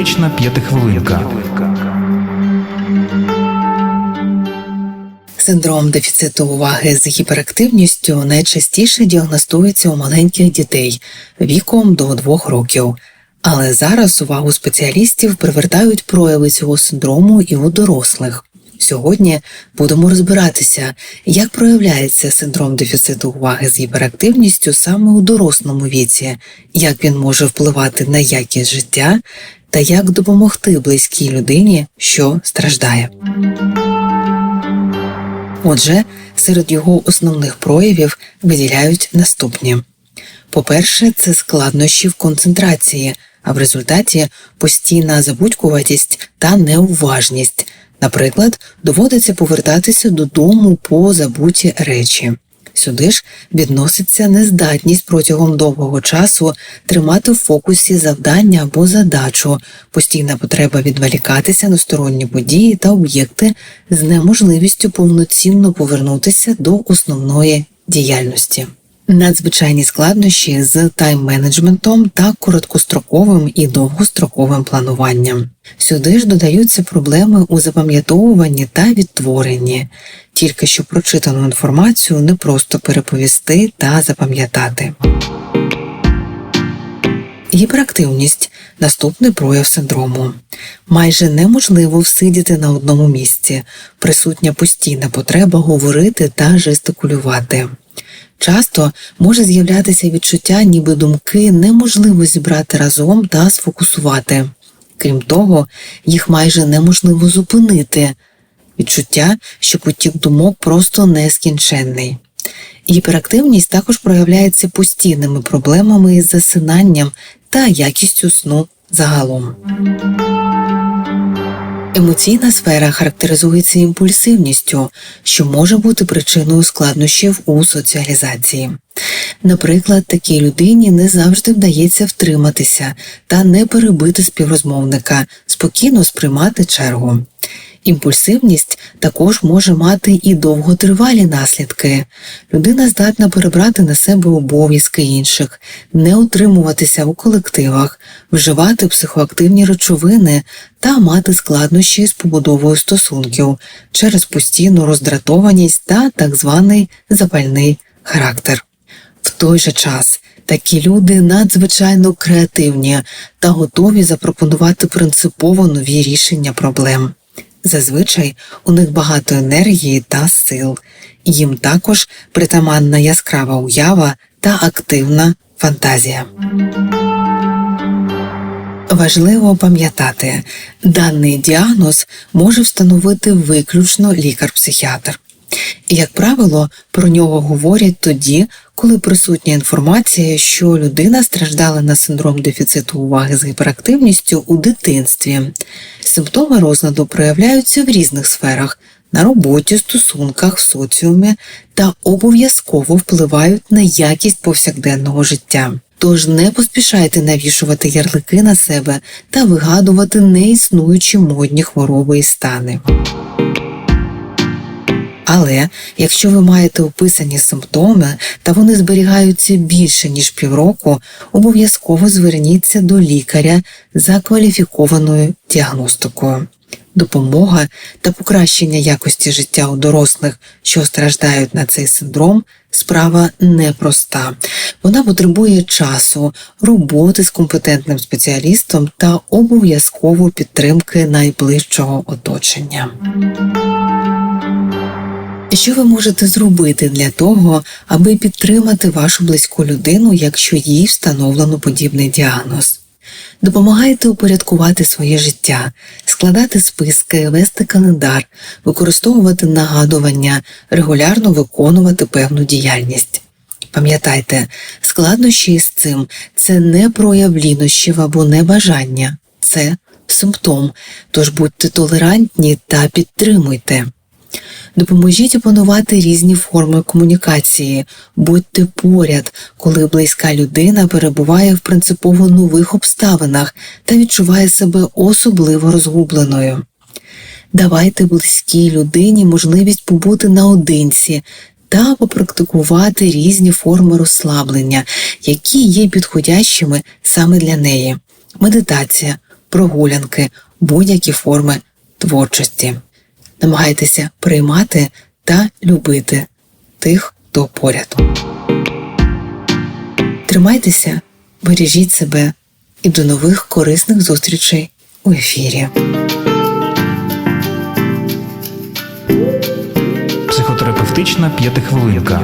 Терапевтична п'ятихвилинка. Синдром дефіциту уваги з гіперактивністю найчастіше діагностується у маленьких дітей віком до 2 років. Але зараз увагу спеціалістів привертають прояви цього синдрому і у дорослих. Сьогодні будемо розбиратися, як проявляється синдром дефіциту уваги з гіперактивністю саме у дорослому віці, як він може впливати на якість життя та як допомогти близькій людині, що страждає. Отже, серед його основних проявів виділяють наступні: по-перше, це складнощі в концентрації, а в результаті постійна забудькуватість та неуважність. Наприклад, доводиться повертатися додому по забуті речі. Сюди ж відноситься нездатність протягом довгого часу тримати в фокусі завдання або задачу, постійна потреба відволікатися на сторонні події та об'єкти з неможливістю повноцінно повернутися до основної діяльності. Надзвичайні складнощі з тайм-менеджментом та короткостроковим і довгостроковим плануванням. Сюди ж додаються проблеми у запам'ятовуванні та відтворенні, тільки що прочитану інформацію не просто переповісти та запам'ятати. Гіперактивність наступний прояв синдрому. Майже неможливо всидіти на одному місці, присутня постійна потреба говорити та жестикулювати. Часто може з'являтися відчуття, ніби думки неможливо зібрати разом та сфокусувати. Крім того, їх майже неможливо зупинити. Відчуття, що потік думок просто нескінченний. Гіперактивність також проявляється постійними проблемами із засинанням та якістю сну загалом. Емоційна сфера характеризується імпульсивністю, що може бути причиною складнощів у соціалізації. Наприклад, такій людині не завжди вдається втриматися та не перебити співрозмовника, спокійно сприймати чергу. Імпульсивність також може мати і довготривалі наслідки. Людина здатна перебрати на себе обов'язки інших, не утримуватися у колективах, вживати психоактивні речовини та мати складнощі з побудовою стосунків через постійну роздратованість та так званий запальний характер. В той же час такі люди надзвичайно креативні та готові запропонувати принципово нові рішення проблем. Зазвичай у них багато енергії та сил, їм також притаманна яскрава уява та активна фантазія. Важливо пам'ятати, даний діагноз може встановити виключно лікар-психіатр. І, як правило, про нього говорять тоді, коли присутня інформація, що людина страждала на синдром дефіциту уваги з гіперактивністю у дитинстві. Симптоми розладу проявляються в різних сферах на роботі, стосунках, в соціумі та обов'язково впливають на якість повсякденного життя. Тож не поспішайте навішувати ярлики на себе та вигадувати неіснуючі модні хвороби і стани. Але якщо ви маєте описані симптоми та вони зберігаються більше ніж півроку, обов'язково зверніться до лікаря за кваліфікованою діагностикою. Допомога та покращення якості життя у дорослих, що страждають на цей синдром, справа непроста. Вона потребує часу, роботи з компетентним спеціалістом та обов'язково підтримки найближчого оточення. Що ви можете зробити для того, аби підтримати вашу близьку людину, якщо їй встановлено подібний діагноз? Допомагайте упорядкувати своє життя, складати списки, вести календар, використовувати нагадування, регулярно виконувати певну діяльність. Пам'ятайте, складнощі з цим це не прояв лінощів або небажання, це симптом, тож будьте толерантні та підтримуйте. Допоможіть опанувати різні форми комунікації, будьте поряд, коли близька людина перебуває в принципово нових обставинах та відчуває себе особливо розгубленою. Давайте близькій людині можливість побути наодинці та попрактикувати різні форми розслаблення, які є підходящими саме для неї: медитація, прогулянки, будь-які форми творчості. Намагайтеся приймати та любити тих, хто поряд. Тримайтеся, бережіть себе і до нових корисних зустрічей у ефірі. Психотерапевтична п'ятихвилинка.